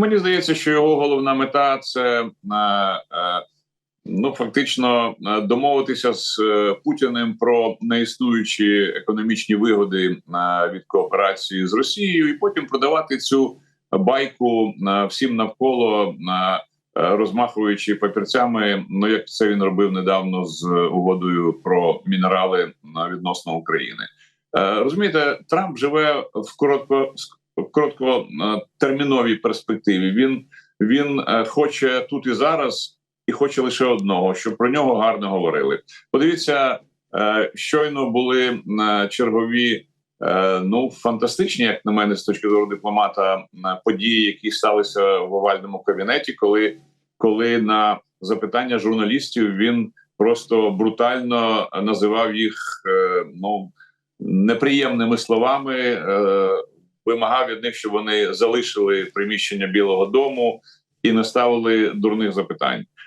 Мені здається, що його головна мета це е, е, ну фактично е, домовитися з Путіним про неіснуючі економічні вигоди від кооперації з Росією, і потім продавати цю байку всім навколо. Розмахуючи папірцями, ну як це він робив недавно з угодою про мінерали відносно України, розумієте, Трамп живе в коротко в короткотерміновій перспективі. Він він е, хоче тут і зараз, і хоче лише одного, щоб про нього гарно говорили. Подивіться, е, щойно були е, чергові. е, Ну, фантастичні, як на мене, з точки зору дипломата, е, події, які сталися в овальному кабінеті, коли, коли на запитання журналістів він просто брутально називав їх е, ну неприємними словами, е, вимагав від них, щоб вони залишили приміщення Білого Дому і не ставили дурних запитань.